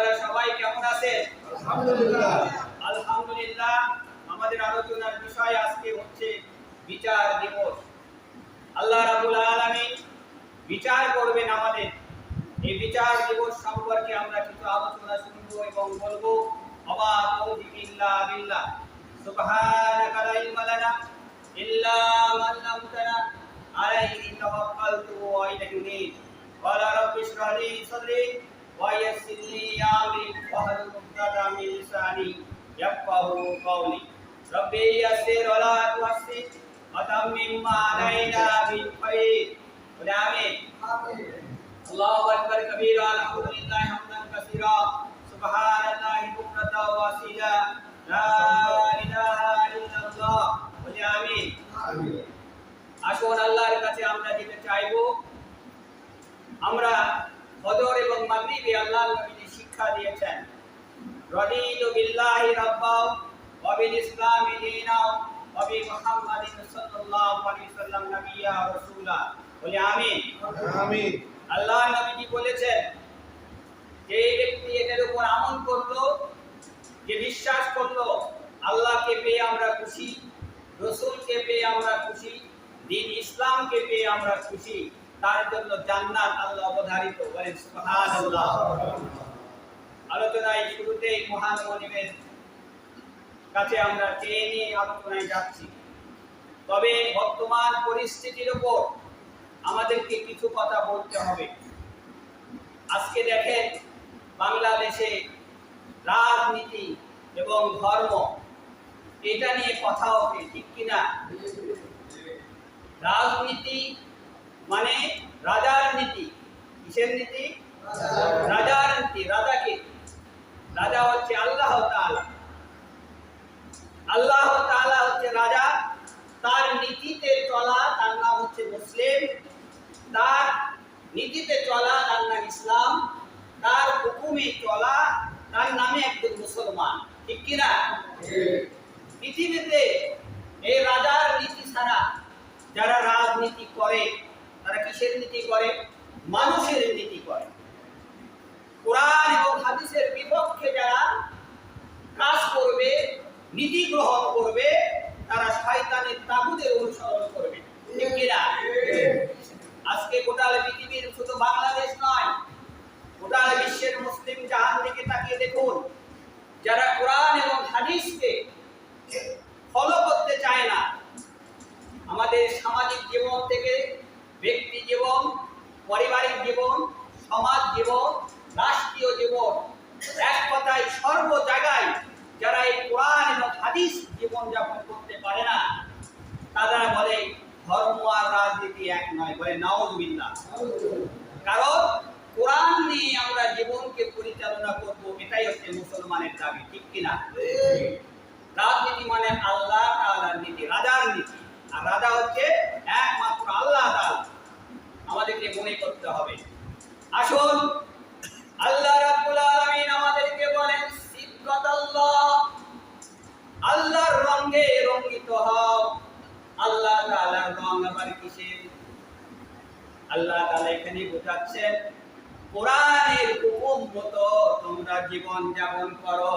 আপনারা সবাই কেমন আছেন আলহামদুলিল্লাহ আলহামদুলিল্লাহ আমাদের আলোচনার বিষয় আজকে হচ্ছে বিচার দিবস আল্লাহ রাবুল আলামিন বিচার করবেন আমাদের এই বিচার দিবস সম্পর্কে আমরা কিছু আলোচনা শুনবো এবং বলবো অবা তৌফিক ইল্লা বিল্লাহ সুবহানাকা লা ইলমা লানা ইল্লা মা 'আল্লামতানা আলাইহি তাওয়াক্কালতু ওয়া ইলাইহি উনীব قال رب اشرح لي صدري ويسر لي امري واحلل عقدة من لساني يفقهوا قولي ربي يسر ولا تعسر وتمم ما علينا بالخير قل امين الله اكبر كبيرا الحمد لله حمدا كثيرا سبحان الله কাছে আমরা চেয়ে নিয়ে আলোচনায় যাচ্ছি। তবে বর্তমান পরিস্থিতির উপর আমাদেরকে কিছু কথা বলতে হবে। আজকে দেখেন বাংলাদেশে রাজনীতি এবং ধর্ম, এটা নিয়ে কথা ওঠে ঠিক কিনা রাজনীতি মানে রাজার নীতি। কিসের নীতি? রাজার নীতি। রাজাকে। রাজা হচ্ছে আল্লাহ তাআলা। আল্লাহ তাআলা হচ্ছে রাজা। তার নীতিতে চলা তার নাম হচ্ছে মুসলিম। তার নীতিতে চলা তার নাম ইসলাম। তার হুকুমে চলা তার নামে একজন মুসলমান। ঠিক কিনা? পৃথিবীতে এই রাজার নীতি ছাড়া যারা রাজনীতি করে, তারা কিসের নীতি করে? মানুষের নীতি করে। কোরআন এবং হাদিসের বিপক্ষে যারা কাজ করবে নীতি গ্রহণ করবে, তারা শয়তানের তাগুদের অনুসরণ করবে। আজকে গোটা পৃথিবীর শুধু বাংলাদেশ নয় গোটা বিশ্বের মুসলিম জাহান থেকে তাকিয়ে দেখুন, যারা কোরআন এবং হাদিসকে ফলো করতে চায় না, আমাদের সামাজিক জীবন থেকে ব্যক্তি জীবন, পারিবারিক জীবন, সমাজ জীবন, রাষ্ট্রীয় জীবন, এক কথায় সর্ব জায়গায় যারা এই কোরআন এবং হাদিস জীবন যাপন করতে পারে না, তারা বলে ধর্ম আর রাজনীতি এক নয়, বলে নাউজুবিল্লাহ কারণ কোরআন নিয়ে আমরা জীবনকে পরিচালনা করব এটাই হচ্ছে মুসলমানের দাবি, ঠিক কিনা রাজনীতি মানে আল্লাহ তাআলার নীতি, রাজার নীতি। আর রাজা হচ্ছে একমাত্র আল্লাহ তাআলা। আমাদেরকে মনে করতে হবে। আসুন, আল্লাহ রাব্বুল আলামিন আল্লাহর রঙে রঙ্গিত হও। আল্লাহ তাআলার আবার কিসের? আল্লাহ তাআলা এখানে কোরআনের হুকুম মতো তোমরা জীবন যাপন করো।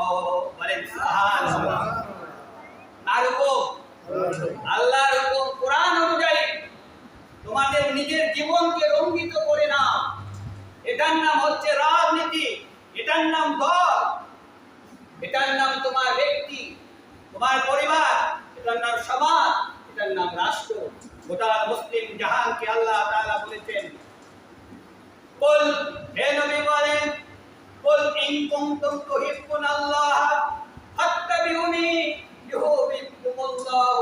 বলেন সুবহানাল্লাহ। আর আল্লাহর হুকুম কোরআন অনুযায়ী। তোমাদের নিজের জীবনকে রঙ্গিত করে নাও। এটার নাম হচ্ছে রাজনীতি। এটার নাম দল এটার নাম তোমার ব্যক্তি, তোমার পরিবার, এটার নাম সমাজ, এটার নাম রাষ্ট্র। গোটা মুসলিম জাহানকে আল্লাহ তাআলা বলেছেন, কুল, হে নবী বলেন, কুল ইন কুনতুম তুহিব্বুনাল্লাহ ফাত্তাবিউনি ইউহিব্বুকুমুল্লাহ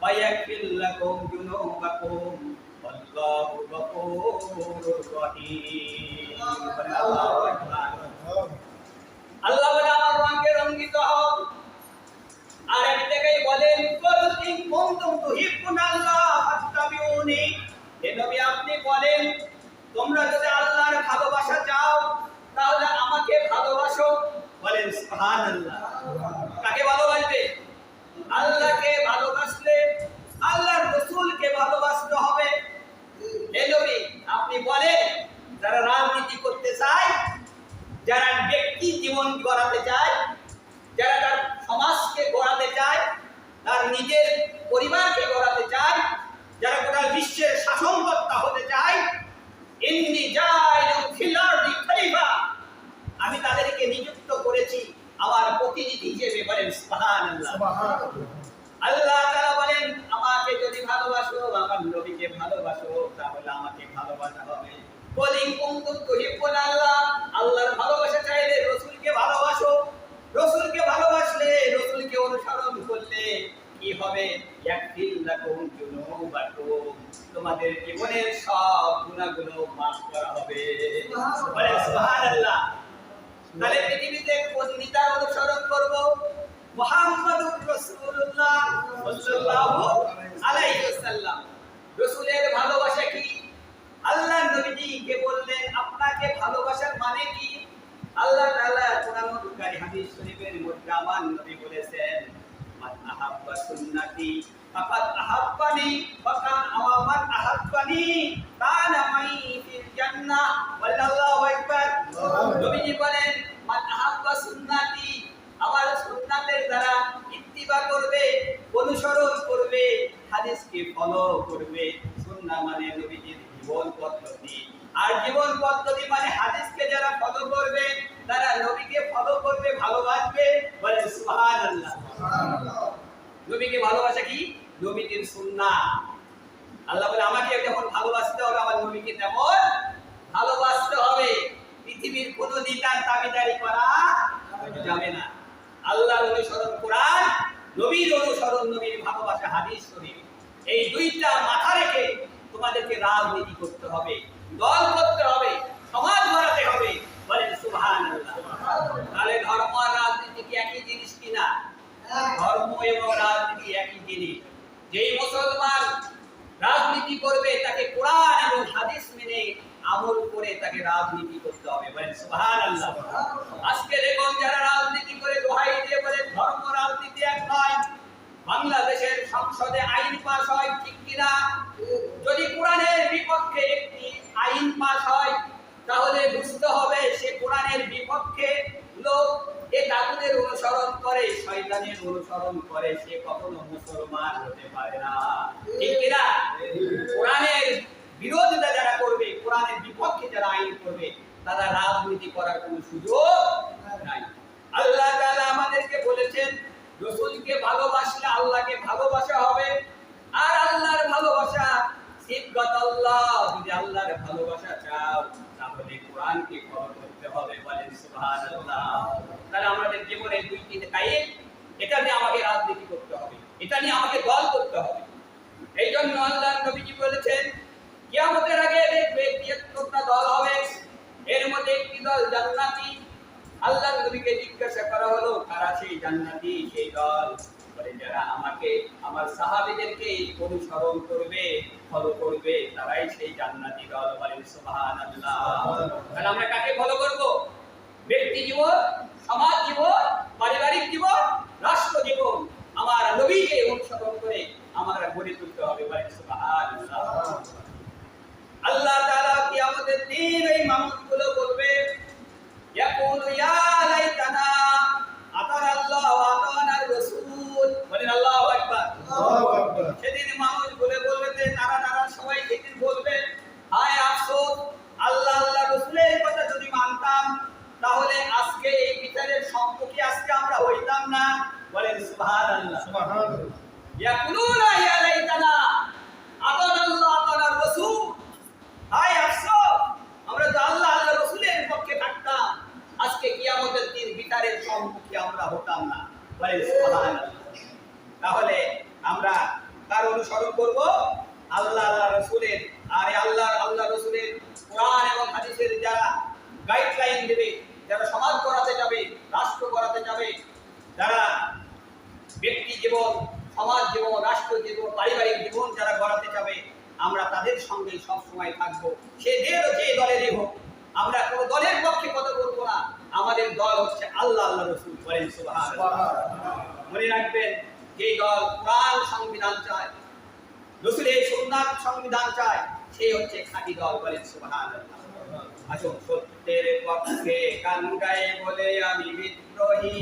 ওয়া ইয়াগফির লাকুম যুনুবাকুম, ওয়াল্লাহু গফুরুর রহিম। আল্লাহু আকবার। আল্লাহ বলে, আমার রঙকে রঙ্গিত হও। আর এক জায়গায় বলেন কুল ইন কুনতুম তুহিব্বুনাল্লাহ ফাত্তাবিউনি। হে নবী আপনি বলেন তোমরা যদি আল্লাহর ভালোবাসা চাও তাহলে আমাকে ভালোবাসো বলেন সুবহানাল্লাহ কাকে ভালোবাসবে আল্লাহকে ভালোবাসলে আল্লাহর রাসূলকে ভালোবাসতে হবে হে নবী আপনি বলেন যারা রাজনীতি করতে চায় যারা ব্যক্তি ব্যক্তি জীবন গড়াতে চায় যারা তার সমাজকে গড়াতে চায় তার নিজের পরিবারকে গড়াতে চায় যারা গোটা বিশ্বের শাসনকর্তা হতে চায় ইন্দি যায় খিলাড়ি খলিফা আমি তাদেরকে নিযুক্ত করেছি আমার প্রতিনিধি হিসেবে বলেন আল্লাহ তাআলা বলেন, আমাকে যদি ভালোবাসো, আমার নবীকে ভালোবাসো, তাহলে আমাকে ভালোবাসা হবে। বলি কুনতুম তুহিব্বুন আল্লাহ, আল্লাহর ভালোবাসা চাইলে রাসূলকে ভালোবাসো। রাসূলকে ভালোবাসলে রাসূলকে অনুসরণ করলে কি হবে? তোমাদের জীবনের সব গুনাহগুলো মাফ করা হবে। সুবহানাল্লাহ। তাহলে মুহাম্মাদুর রাসূলুল্লাহ সাল্লাল্লাহু আলাইহি ওয়াসাল্লাম। রাসূলের ভালোবাসা কি? আল্লাহ নবীজি কে বললেন আপনাকে ভালোবাসার মানে কি? আল্লাহ তাআলা কোরআনুল কারীম হাদিস শরীফের মধ্যে আমার নবী বলেছেন মান আহাব্বা সুন্নতি ফাকাদ আহাব্বানি ফাকান আওয়ামান আহাব্বানি কানা মাই ফিল জান্নাহ ওয়াল্লাহু আকবার। নবীজি বলেন মান আহাব্বা সুন্নাতি আমার সুন্নাতের দ্বারা ইত্তিবা করবে, অনুসরণ করবে, হাদিসকে ফলো করবে। সুন্নাহ মানে নবীজির জীবন পদ্ধতি। আর জীবন পদ্ধতি মানে হাদিসকে যারা ফলো করবে, তারা নবীকে ফলো করবে, ভালোবাসবে, বলে সুবহানাল্লাহ। নবীকে ভালোবাসা কি? নবীজির সুন্নাহ। আল্লাহ বলে, আমাকে যেমন ভালোবাসতে হবে, আমার নবীকে তেমন ভালোবাসতে হবে। পৃথিবীর কোন নেতার দাবিদারি করা যাবে না। আল্লাহর অনুসরণ কোরআন নবীর অনুসরণ নবীর ভালোবাসা হাদিস শরীফ, এই দুইটা মাথা রেখে তোমাদেরকে রাজনীতি করতে হবে, দল করতে হবে, সমাজ গড়াতে হবে। বলেন, সুবহানাল্লাহ। তাহলে ধর্ম আর রাজনীতি কি একই জিনিস কিনা ধর্ম এবং রাজনীতি একই জিনিস। যেই মুসলমান রাজনীতি করবে, তাকে কোরআন এবং হাদিস মেনে আমল করে তাকে রাজনীতি করতে হবে। বলেন, সুবহানাল্লাহ। আজকে দেখুন, যারা সংসদে আইন পাস হয় ঠিক কিনা? যদি কোরআনের বিপক্ষে একটি আইন পাস হয়, তাহলে বুঝতে হবে সে কোরআনের বিপক্ষে লোক এ তাগুদের অনুসরণ করে, শয়তানের অনুসরণ করে। সে কখনো মুসলমান হতে পারে না। ঠিক কিনা? কোরআনের বিরোধিতা যারা করবে, কোরআনের বিপক্ষে যারা আইন করবে, তারা রাজনীতি করার কোনো সুযোগ নাই। আল্লাহ তাআলা আমাদেরকে বলেছেন রসুলকে ভালোবাসলে আল্লাহকে ভালোবাসা হবে আর আল্লাহর ভালোবাসা সিবগত আল্লাহ যদি আল্লাহর ভালোবাসা চাও তাহলে কোরআনকে ফলো করতে হবে বলেন সুবহানাল্লাহ তাহলে আমাদের জীবনে দুইটি কায়েম এটা নিয়ে আমাকে রাজনীতি করতে হবে এটা নিয়ে আমাকে দল করতে হবে এই জন্য আল্লাহ নবীজি বলেছেন কিয়ামতের আগে দেখবে তিয়াত্তরটা দল হবে এর মধ্যে একটি দল জান্নাতি আল্লাহ নবীকে জিজ্ঞাসা করা হলো কারা সেই জান্নাতি সেই দল বলে যারা আমাকে আমার সাহাবীদেরকে অনুসরণ করবে ফলো করবে তারাই সেই জান্নাতি দল তাহলে আমরা কাকে ফলো করব? ব্যক্তি জীবন, সমাজ জীবন, পারিবারিক জীবন, রাষ্ট্র জীবন, আমার নবীকে অনুসরণ করে আমরা গড়ে তুলতে হবে সুবহানাল্লাহ। আল্লাহ তাআলা কিয়ামতের দিন এই মানুষগুলো বলবে, ইয়াকুলু ইয়া লাইতানা আতানা আল্লাহ ওয়া আতানা রাসূল। বলেন আল্লাহু আকবার। সেদিন তাহলে আজকে এই বিচারের সম্মুখে আজকে আমরা হইতাম না। বলেন সুবহানাল্লাহ। ইয়াকুলুনা ইয়া লাইতানা রাসূল। হায় আফসোস আমরা তো আল্লাহ আল্লাহ রসুলের পক্ষে থাকতাম। আজকে কিয়ামতের দিন বিচারের সম্মুখে আমরা হতাম না। বলে সুবহানাল্লাহ। তাহলে আমরা কার অনুসরণ করব? আল্লাহ আল্লাহ রসুলের। আর আল্লাহ আল্লাহ রসুলের কোরআন এবং হাদিসের যারা গাইডলাইন দেবে যারা সমাজ করাতে যাবে রাষ্ট্র করাতে যাবে যারা ব্যক্তি জীবন সমাজ জীবন রাষ্ট্র জীবন পারিবারিক জীবন যারা গড়াতে যাবে আমরা তাদের সঙ্গে সব সময় থাকব। সে যে যে দলেরই হোক আমরা কোনো দলের পক্ষে কথা বলব না। আমাদের দল হচ্ছে আল্লাহ আল্লাহ রসুল বলেন মনে রাখবেন যে দল কোরআন সংবিধান চায় রসুলের সুন্নাত সংবিধান চায় সে হচ্ছে খাঁটি দল বলেন সুবহানাল্লাহ আসুন সত্যের পক্ষে গান গাই বলে আমি বিদ্রোহী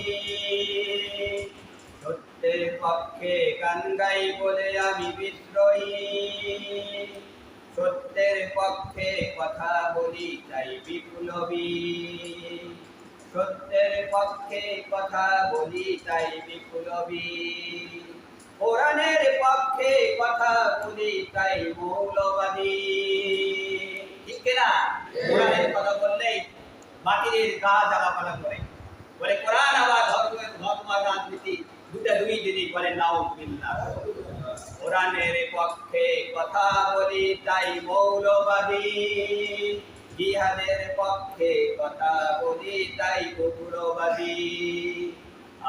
সত্যের পক্ষে গান গাই বলে আমি বিদ্রোহী সত্যের পক্ষে কথা বলি তাই বিপ্লবী সত্যের পক্ষে কথা বলি তাই বিপ্লবী কোরআনের পক্ষে কথা বলি তাই মৌলবাদী কিনা কোরআনের কথা বললেই বাতিলের গা জ্বালাপালা করে। বলে, কোরআন আবার ধর্ম ধর্ম রাজনীতি দুটা দুই দিনই বলে নাও কোরআনের পক্ষে কথা বলি তাই মৌলবাদী। জিহাদের পক্ষে কথা বলি তাই উগ্রবাদী।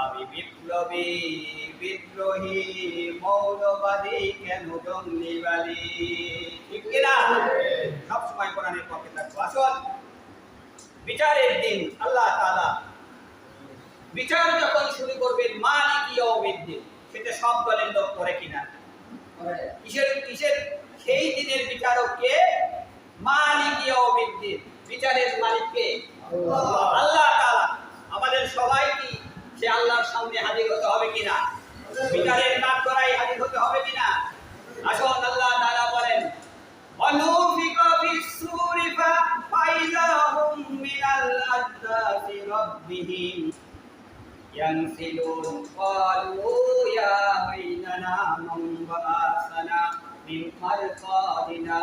আমি বিপ্লবী, বিদ্রোহী, মৌলবাদী, কেন জঙ্গিবাদী? ঠিক কিনা? সবসময় কোরআনের পক্ষে থাকব আসল বিচারের দিন, আল্লাহ বিচার যখন শুরু করবেন মা মালিক দিন সেটা সব দলের লোক করে কিনা? কিসের কিসের? সেই দিনের বিচারক বিচারককে মালিক দিন বিচারের মালিক কে আল্লাহ আমাদের সবাই কি সে আল্লাহর সামনে হাজির হতে হবে কিনা? বিচারের কাজ করাই হাজির হতে হবে কিনা? আসল আল্লাহ তালা বলেন, অনুফিকা বিশ্রু الأجداث ربهم ينسلون قالوا يا ويلنا من بعثنا من مرقادنا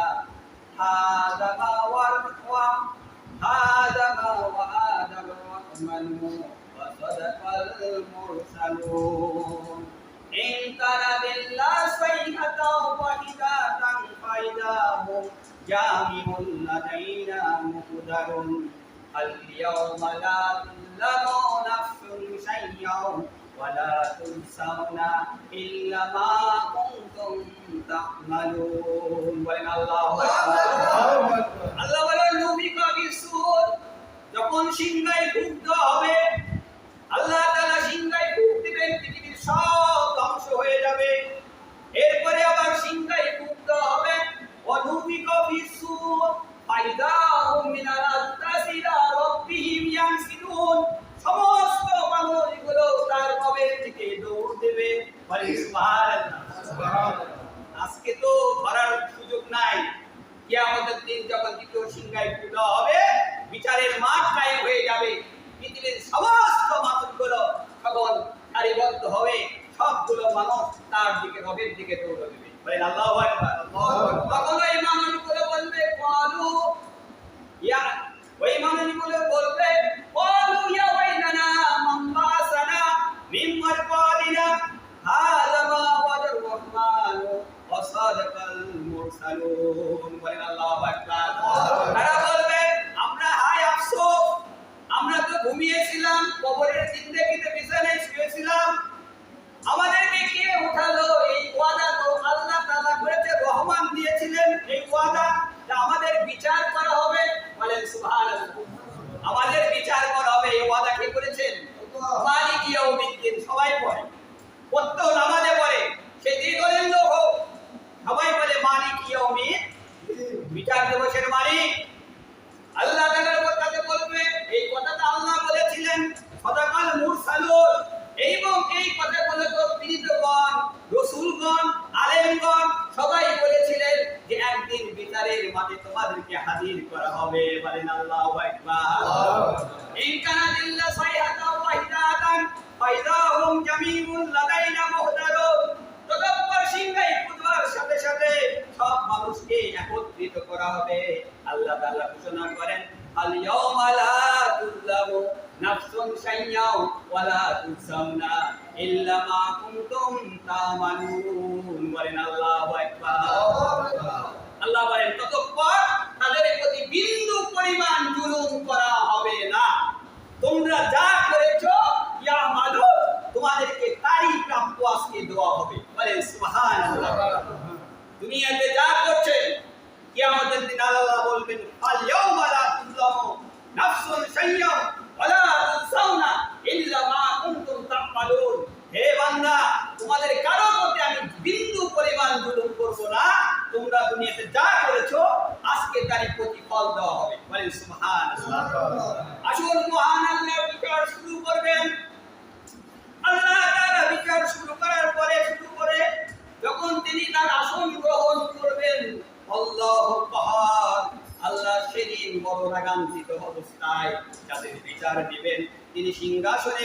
هذا ما ورقوا هذا ما وعد الرحمن وصدق المرسلون إن كان إلا صيحة واحدة فإذا هم جامع لدينا مقدر اليوم لا تظلم نفس شيئا ولا تجزون إلا ما كنتم تعملون বলেন আল্লাহু আকবার আল্লাহ বলেন নবিকা বিসুর যখন সিংহায় ফুক দেওয়া হবে আল্লাহ তাআলা সিংহায় ফুক দিবেন পৃথিবীর সব ধ্বংস হয়ে যাবে এরপরে আবার সিংহায় ফুক দেওয়া হবে অনুবিকা বিসুর ফাইদাহুম মিনাল আত্তাসিরা রাব্বিহিম ইয়ানসিলুন সমস্ত মানুষগুলো তার কবের থেকে দৌড় দেবে বলে সুবহানাল্লাহ আজকে তো ধরার সুযোগ নাই কিয়ামতের দিন যখন দ্বিতীয় সিংহায় পূজা হবে বিচারের মাঠ কায়েম হয়ে যাবে পৃথিবীর সমস্ত মানুষগুলো তখন সারিবদ্ধ হবে সবগুলো মানুষ তার দিকে রবের দিকে দৌড় দেবে বলেন আল্লাহু আকবার তখন ওই মানুষগুলো বলবে কালু ইয়া ওই মানুষগুলো বলবে কালু ইয়া ওয়াইলানা মান বাসানা মিন মারকাদিনা হাযা মা ওয়াদার রহমান ওয়া সাদাকাল মুরসালুন বলেন আল্লাহু আকবার তারা বলবে আমরা হায় আফসোস আমরা তো ঘুমিয়েছিলাম কবরের শুয়েছিলাম। আমাদেরকে কে উঠালো এই ওয়াদা? তো আল্লাহ তাআলা করেছে, রহমান দিয়েছিলেন এই ওয়াদা যে আমাদের বিচার করা হবে। বলেন সুবহানাল্লাহ। আমাদের বিচার করা হবে, এই ওয়াদা কে করেছেন? মালিক ইয়াউমিদ্দিন, সবাই পড়ে। প্রত্যেক নামাজে পড়ে সে যে দলের লোক হোক সবাই বলে মালিক ইয়াউমিদ বিচার দিবসের মালিক আল্লাহ তাআলার কাছে বলবে এই কথাটা আল্লাহ বলেছিলেন সদাকাল মুরসালুন এবং এই কথাগুলো তো পীড়িতগণ রসুলগণ আলেমগণ সবাই বলেছিলেন যে একদিন বিচারের মাঠে তোমাদেরকে হাজির করা হবে। বলেন আল্লাহু আকবার। ইন কানা ইল্লা ওয়াহিদাতান ফাইদা হুম জামিউন লাদাইনা মুহদারুন ততঃপর সিংহাই ফুটবার সাথে সাথে সব মানুষকে একত্রিত করা হবে। আল্লাহ তাআলা ঘোষণা করেন আল ইয়াউমা লা তুযলামু নাফসুন শাইয়াও ওয়া লা ইল্লা মা কুনতুম তামালুন বলেন আল্লাহু আকবার। আল্লাহ বলেন ততঃপর তাদের প্রতি বিন্দু পরিমাণ জুলুম করা হবে না। তোমরা যা করেছ ইয়া মাদু তোমাদেরকে তারই প্রাপ্য আজকে দেওয়া হবে। বলেন সুবহানাল্লাহ। দুনিয়াতে যা করছেন কিয়ামতের দিন আল্লাহ বলবেন আল ইয়াউমা লা তুযলামু নাফসুন শাইয়্যান ওয়া লা ইল্লা মা কুনতুম তা'মালুন হে বান্দা তোমাদের কারও প্রতি আমি বিন্দু পরিমাণ জুলুম করব না। তোমরা দুনিয়াতে যা করেছ, আজকে তারই প্রতিফল দেওয়া হবে। বলেন সুবহান আসুন মহান আল্লাহ বিচার শুরু করবেন। আল্লাহ তাআলা বিচার শুরু করার পরে শুরু করে, যখন তিনি তার আসন গ্রহণ করবেন আল্লাহ সেদিন বড় রাগান্বিত অবস্থায় যাদের বিচার দিবেন, তিনি সিংহাসনে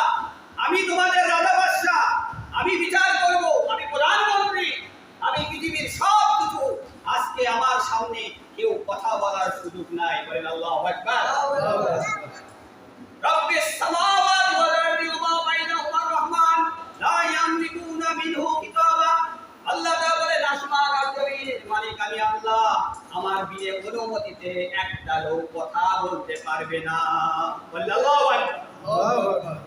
মধ্যে একটা লোক কথা বলতে পারবে না আল্লাহু আকবার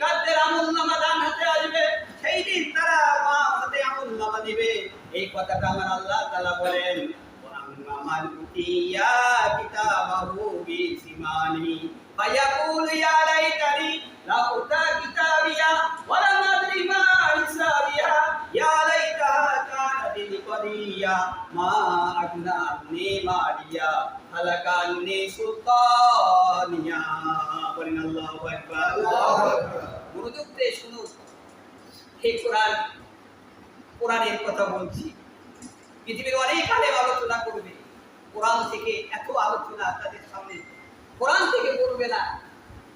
কাদের আমল নামা দান হাতে আসবে, সেই দিন তারা মা হাতে আমল নামা দিবে। এই কথাটা আমার আল্লাহ তাআলা বলেন আমার ইয়া কোরআনের কথা বলছি। পৃথিবীর অনেক আলে আলোচনা করবে। কোরআন থেকে এত আলোচনা তাদের সামনে। কোরআন থেকে করবে না।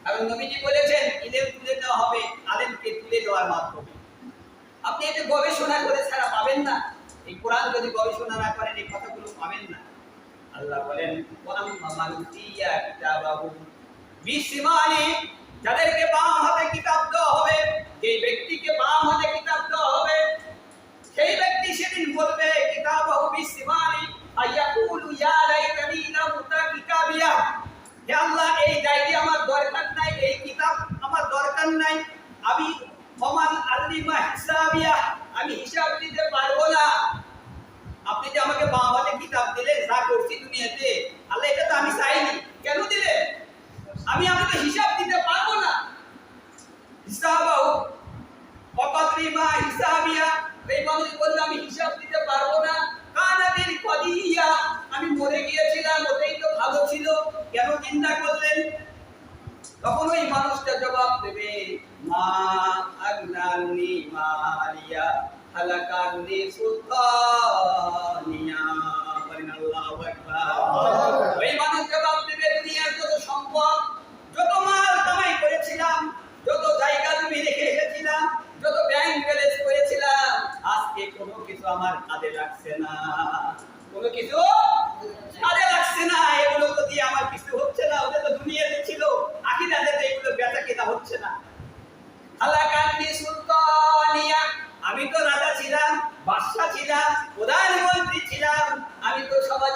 কারণ নবীজি বলেছেন, ইলেম তুলে দেওয়া হবে, আলেমকে তুলে দেওয়ার মাধ্যমে। আপনি এতে গবেষণা করে ছাড়া পাবেন না। এই কোরআন যদি গবেষণা না করেন, এই কথাগুলো পাবেন না। আল্লাহ বলেন যাদেরকে বাম হাতে কিতাব দেওয়া হবে যে ব্যক্তিকে বাম হাতে কিতাব দেওয়া হবে সেই ব্যক্তি সেদিন বলবে, কিতাবাহু বিসমানি আয়াকুলু ইয়া লাইতানি লাম উতা কিতাবিয়া। হে আল্লাহ, এই ডায়েরি আমার দরকার নাই, এই কিতাব আমার দরকার নাই। আমি সমান আলিমা হিসাবিয়া, আমি হিসাব দিতে পারব না। আপনি যে আমাকে বাম হাতে কিতাব দিলেন, যা করছি দুনিয়াতে আল্লাহ এটা তো আমি চাইনি। কেন দিলেন? আমি আপনাকে হিসাব দিতে পারব না। হিসাবাও অকদ্রিমা হিসাবিয়া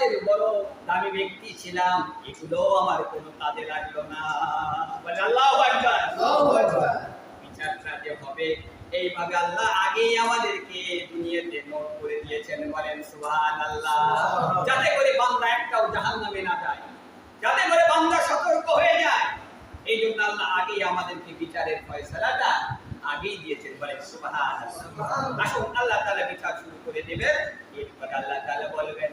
সমাজের বড় দামি ব্যক্তি ছিলাম এগুলো আমার কোনো কাজে লাগল না। বলে আল্লাহু আকবার। আল্লাহু আকবার। বিচারটা যে হবে এইভাবে আল্লাহ আগেই আমাদেরকে দুনিয়াতে নোট করে দিয়েছেন। বলেন সুবহানাল্লাহ। সুবহানাল্লাহ। যাতে করে বান্দা একটাও জাহান্নামে না যায় যাতে করে বান্দা সতর্ক হয়ে যায়। এই জন্য আল্লাহ আগেই আমাদেরকে বিচারের ফয়সালাটা আগেই দিয়েছেন। বলেন সুবহানাল্লাহ। আসুন আল্লাহ তাআলা বিচার শুরু করে দেবেন। এরপর আল্লাহ তাআলা বলবেন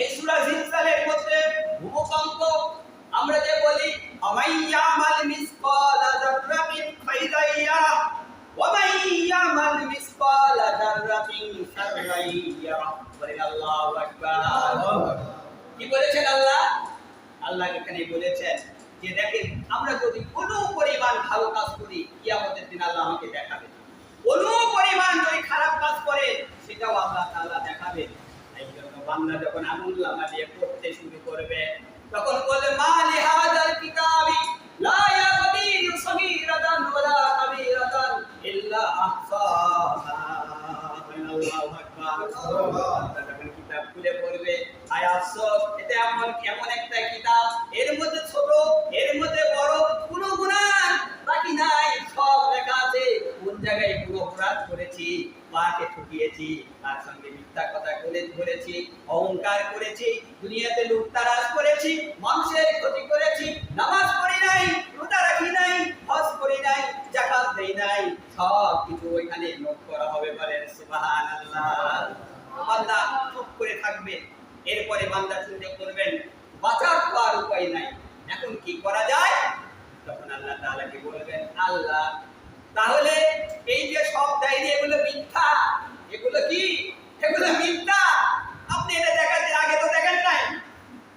এই সূরা জিলজালের মধ্যে ভূমিকম্প, আমরা যে বলি আমাইয়ামাল মিসকালা যাররাতিন খাইরান ইয়ারা ওয়া মাইয়ামাল মিসকালা যাররাতিন শাররান ইয়ারা। বলেন আল্লাহু আকবার। কি বলেছেন আল্লাহ? আল্লাহ এখানে বলেছেন যে, দেখেন, আমরা যদি কোনো পরিমাণ ভালো কাজ করি, কিয়ামতের দিন আল্লাহ আমাকে দেখাবেন কোনো পরিমাণ যদি খারাপ কাজ করে, সেটাও আল্লাহ তাআলা দেখাবেন এই যখন যখন আমুল্লামা দিয়ে পড়তে শুরু করবে তখন বলবে আপনি বলবেন, আল্লাহ, তাহলে এই যে সব ডায়েরি এগুলো মিথ্যা? এগুলো কি? এগুলো মিথ্যা? আপনি এটা দেখাতে, আগে তো দেখেন নাই?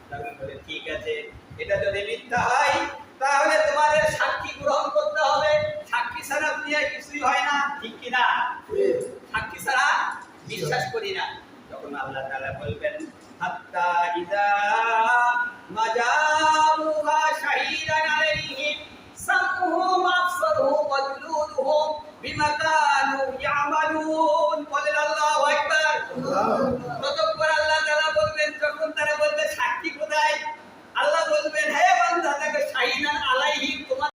তখন ঠিক আছে, এটা যদি মিথ্যা হয়, তাহলে তোমাদের সাক্ষী গ্রহণ করতে হবে। সাক্ষী ছাড়া দুনিয়ায় কিছুই হয় না, ঠিক কি না? সাক্ষী ছাড়া বিশ্বাস করি না। তখন আল্লাহ তাআলা বলবেন, হাত্তা ইদা